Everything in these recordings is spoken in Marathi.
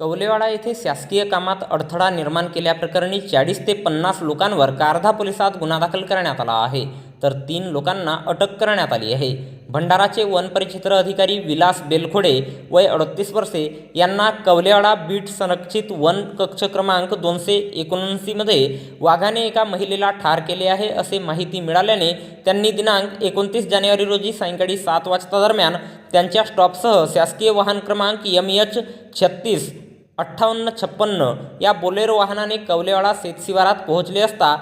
कवलेवाडा येथे शासकीय कामात अडथळा निर्माण केल्याप्रकरणी चाळीस ते पन्नास लोकांवर कारधा पोलिसात गुन्हा दाखल करण्यात आला आहे. तर तीन लोकांना अटक करण्यात आली आहे. भंडाराचे वन परिक्षेत्र अधिकारी विलास बेलखोडे वय अडतीस वर्षे यांना कवलेवाडा बीट संरक्षित वन कक्ष क्रमांक दोनशे एकोणऐंशीमध्ये वाघाने एका महिलेला ठार केले आहे असे माहिती मिळाल्याने त्यांनी दिनांक एकोणतीस जानेवारी रोजी सायंकाळी सात वाजता दरम्यान त्यांच्या स्टॉपसह शासकीय वाहन क्रमांक एम एच छत्तीस अठ्ठावन्न छप्पन्न या बोलेरो वाहनाने कवलेवाडा शेतशिवारात पोहोचले असता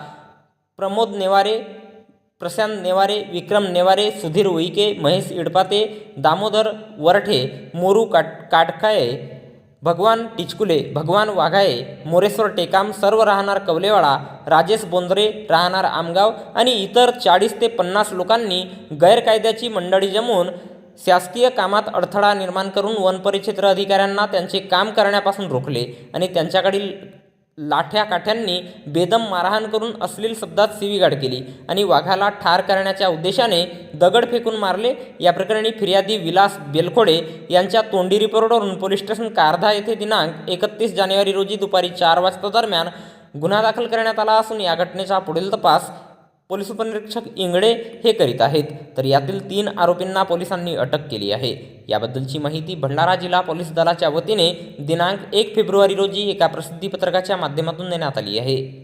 प्रमोद नेवारे प्रशांत नेवारे विक्रम नेवारे सुधीर उईके महेश इडपाते दामोदर वरठे मोरू काट काटकाये भगवान टिचकुले भगवान वाघाये मोरेश्वर टेकाम सर्व राहणार कवलेवाडा राजेश बोंद्रे राहणार आमगाव आणि इतर चाळीस ते पन्नास लोकांनी गैरकायद्याची मंडळी जमवून शासकीय कामात अडथळा निर्माण करून वनपरिक्षेत्र अधिकाऱ्यांना त्यांचे काम करण्यापासून रोखले आणि त्यांच्याकडील लाठ्या काठ्यांनी बेदम मारहाण करून अश्लील शब्दात शिवीगाळ केली आणि वाघाला ठार करण्याच्या उद्देशाने दगड फेकून मारले. या प्रकरणी फिर्यादी विलास बेलखोडे यांच्या तोंडी रिपोर्टवरून पोलीस स्टेशन कारधा येथे दिनांक एकतीस जानेवारी रोजी दुपारी चार वाजता दरम्यान गुन्हा दाखल करण्यात आला असून या घटनेचा पुढील तपास पोलीस उपनिरीक्षक इंगळे हे करीत आहेत. तर यातील तीन आरोपींना पोलिसांनी अटक केली आहे. याबद्दलची माहिती भंडारा जिल्हा पोलीस दलाच्या वतीने दिनांक एक फेब्रुवारी रोजी एका प्रसिद्धीपत्रकाच्या माध्यमातून देण्यात आली आहे.